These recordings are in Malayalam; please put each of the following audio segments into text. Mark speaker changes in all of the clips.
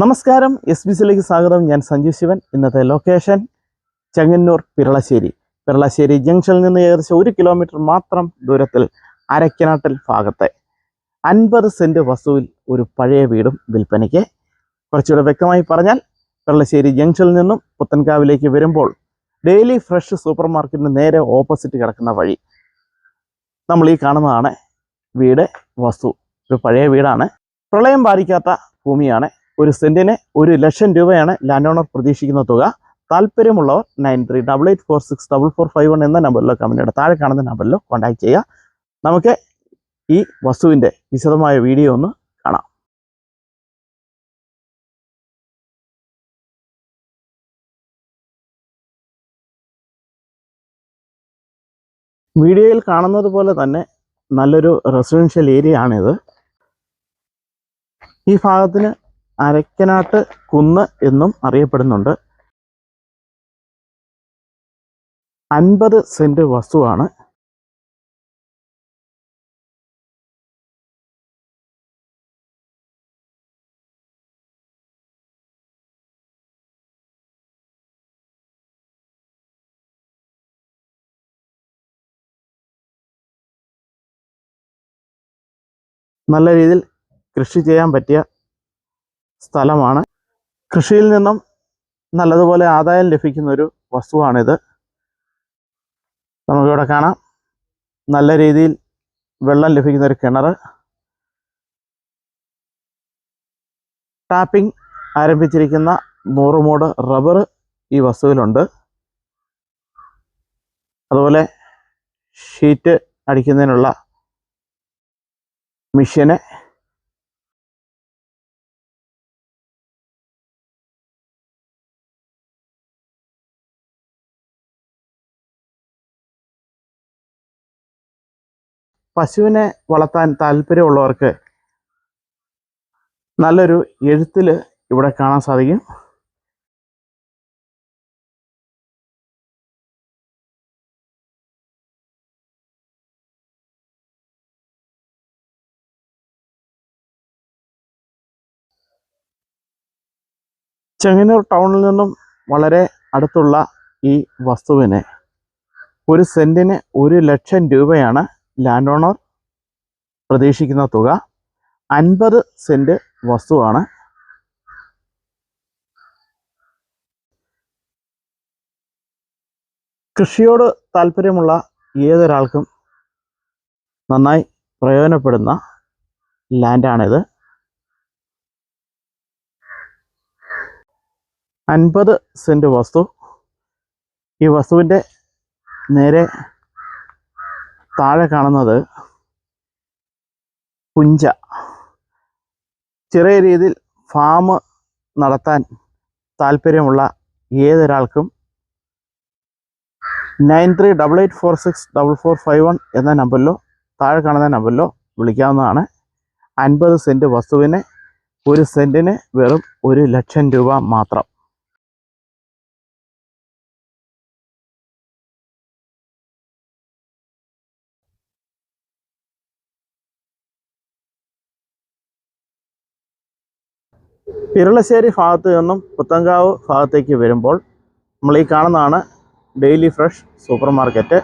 Speaker 1: നമസ്കാരം എസ് ബി സിയിലേക്ക് സ്വാഗതം. ഞാൻ സഞ്ജു ശിവൻ. ഇന്നത്തെ ലൊക്കേഷൻ ചെങ്ങന്നൂർ പിരളശ്ശേരി പിരളശ്ശേരി ജംഗ്ഷനിൽ നിന്ന് ഏകദേശം ഒരു കിലോമീറ്റർ മാത്രം ദൂരത്തിൽ അരക്കനാട്ടൽ ഭാഗത്തെ അൻപത് സെന്റ് വസ്തുവിൽ ഒരു പഴയ വീടും വിൽപ്പനയ്ക്ക്. കുറച്ചുകൂടെ വ്യക്തമായി പറഞ്ഞാൽ പിരളശ്ശേരി ജംഗ്ഷനിൽ നിന്നും പുത്തൻകാവിലേക്ക് വരുമ്പോൾ ഡെയിലി ഫ്രഷ് സൂപ്പർ മാർക്കറ്റിന് നേരെ ഓപ്പോസിറ്റ് കിടക്കുന്ന വഴി നമ്മൾ ഈ കാണുന്നതാണ് വീട് വസ്തു. ഒരു പഴയ വീടാണ്. പ്രളയം ബാധിക്കാത്ത ഭൂമിയാണ് ഒരു സെന്റിന് ഒരു ലക്ഷം രൂപയാണ് ലാൻഡ് ഓണർ പ്രതീക്ഷിക്കുന്ന തുക. താല്പര്യമുള്ളവർ nine three double eight four six double four five one എന്ന നമ്പറിലോ കമ്പനിയുടെ താഴെ കാണുന്ന നമ്പറിലോ കോൺടാക്ട് ചെയ്യുക. നമുക്ക് ഈ വസ്തുവിന്റെ വിശദമായ വീഡിയോ ഒന്ന് കാണാം. വീഡിയോയിൽ കാണുന്നത് പോലെ തന്നെ നല്ലൊരു റെസിഡൻഷ്യൽ ഏരിയ ആണിത്. ഈ ഭാഗത്തിന് അരക്കനാട്ട് കുന്ന് എന്നും അറിയപ്പെടുന്നുണ്ട്. അൻപത് സെന്റ് വസ്തുവാണ്. നല്ല രീതിയിൽ കൃഷി ചെയ്യാൻ പറ്റിയ സ്ഥലമാണ്. കൃഷിയിൽ നിന്നും നല്ലതുപോലെ ആദായം ലഭിക്കുന്ന ഒരു വസ്തുവാണിത്. നമുക്കിവിടെ കാണാം. നല്ല രീതിയിൽ വെള്ളം ലഭിക്കുന്ന ഒരു കിണർ ടാപ്പിംഗ് ആരംഭിച്ചിരിക്കുന്ന നൂറ് മൂട് റബ്ബർ ഈ വസ്തുവിലുണ്ട്. അതുപോലെ ഷീറ്റ് അടിക്കുന്നതിനുള്ള മെഷീന് പശുവിനെ വളർത്താൻ താല്പര്യമുള്ളവർക്ക് നല്ലൊരു എഴുത്തിൽ ഇവിടെ കാണാൻ സാധിക്കും. ചെങ്ങന്നൂർ ടൗണിൽ നിന്നും വളരെ അടുത്തുള്ള ഈ വസ്തുവിനെ ഒരു സെന്റിന് ഒരു ലക്ഷം രൂപയാണ് ലാൻഡ് ഓണർ പ്രതീക്ഷിക്കുന്ന തുക അൻപത് സെന്റ് വസ്തുവാണ്. കൃഷിയോട് താല്പര്യമുള്ള ഏതൊരാൾക്കും നന്നായി പ്രയോജനപ്പെടുന്ന ലാൻഡാണിത് അൻപത് സെന്റ് വസ്തു. ഈ വസ്തുവിന്റെ നേരെ താഴെ കാണുന്നത് പുഞ്ച ചെറിയ രീതിയിൽ ഫാം നടത്താൻ താല്പര്യമുള്ള ഏതൊരാൾക്കും nine three double eight four six double four five one എന്ന നമ്പറിലോ താഴെ കാണുന്ന നമ്പറിലോ വിളിക്കാവുന്നതാണ്. അൻപത് സെന്റ് വസ്തുവിന് ഒരു സെന്റിന് വെറും ഒരു ലക്ഷം രൂപ മാത്രം. പിരളശ്ശേരി ഭാഗത്ത് നിന്നും പുത്തങ്കാവ് ഭാഗത്തേക്ക് വരുമ്പോൾ നമ്മൾ ഈ കാണുന്നതാണ് ഡെയിലി ഫ്രഷ് സൂപ്പർ മാർക്കറ്റ്.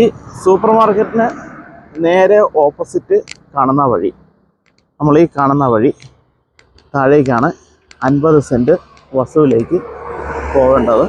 Speaker 1: ഈ സൂപ്പർ മാർക്കറ്റിന് നേരെ ഓപ്പോസിറ്റ് കാണുന്ന വഴി നമ്മൾ ഈ കാണുന്ന വഴി താഴേക്കാണ് അൻപത് സെന്റ് വസുവിലേക്ക് പോകേണ്ടത്.